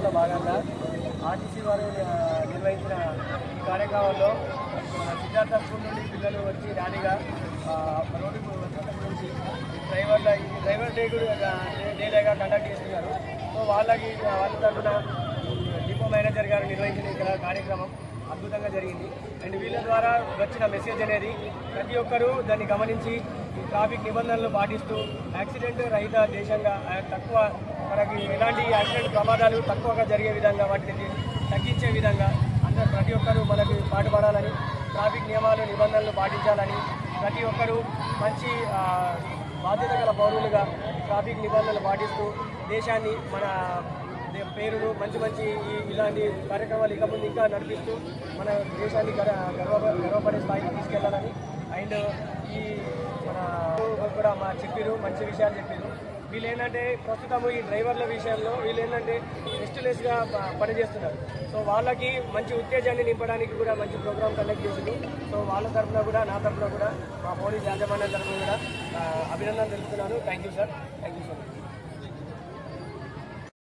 వాసోత్సవాల్లో భాగంగా ఆర్టీసీ వారు నిర్వహించిన ఈ కార్యక్రమంలో సిద్ధార్థ స్కూల్ నుండి పిల్లలు వచ్చి ర్యాలీగా రోడ్డు రోడ్డుకు నుంచి డ్రైవర్ల ఈ డ్రైవర్ డే కూడా కండక్ట్ చేస్తున్నారు. సో వాళ్ళకి వాళ్ళ తరఫున డిపో మేనేజర్ గారు నిర్వహించిన ఇక్కడ కార్యక్రమం అద్భుతంగా జరిగింది. అండ్ వీళ్ళ ద్వారా వచ్చిన మెసేజ్ అనేది ప్రతి ఒక్కరూ దాన్ని గమనించి ట్రాఫిక్ నిబంధనలు పాటిస్తూ యాక్సిడెంట్ రహిత దేశంగా తక్కువ మనకి ఎలాంటి యాక్సిడెంట్ ప్రమాదాలు తక్కువగా జరిగే విధంగా వాటిని తగ్గించే విధంగా అందరూ ప్రతి ఒక్కరూ మనకు పాటుపడాలని ట్రాఫిక్ నియమాలు నిబంధనలు పాటించాలని ప్రతి ఒక్కరూ మంచి బాధ్యత గల పౌరులుగా ట్రాఫిక్ నిబంధనలు పాటిస్తూ దేశాన్ని మన దే- పేరును మంచి మంచి ఇలాంటి కార్యక్రమాలు ఇక ముందు ఇంకా నడిపిస్తూ మన దేశాన్ని గర్వ గర్వపడే స్థాయికి తీసుకెళ్ళాలని. అండ్ ఈ మన కూడా మా చెప్పారు మంచి విషయాలు చెప్పారు వీళ్ళు ఏంటంటే ప్రస్తుతం ఈ డ్రైవర్ల విషయంలో వీళ్ళు ఏంటంటే రెస్ట్లెస్గా పనిచేస్తున్నారు. సో వాళ్ళకి మంచి ఉత్తేజాన్ని నింపడానికి కూడా మంచి ప్రోగ్రామ్ కండక్ట్ చేసింది. సో వాళ్ళ తరఫున కూడా నా తరఫున కూడా మా పోలీస్ యాజమాన్యం తరఫున కూడా అభినందన అభినందనలు తెలుపుతున్నాను. Thank you sir. Thank you so much.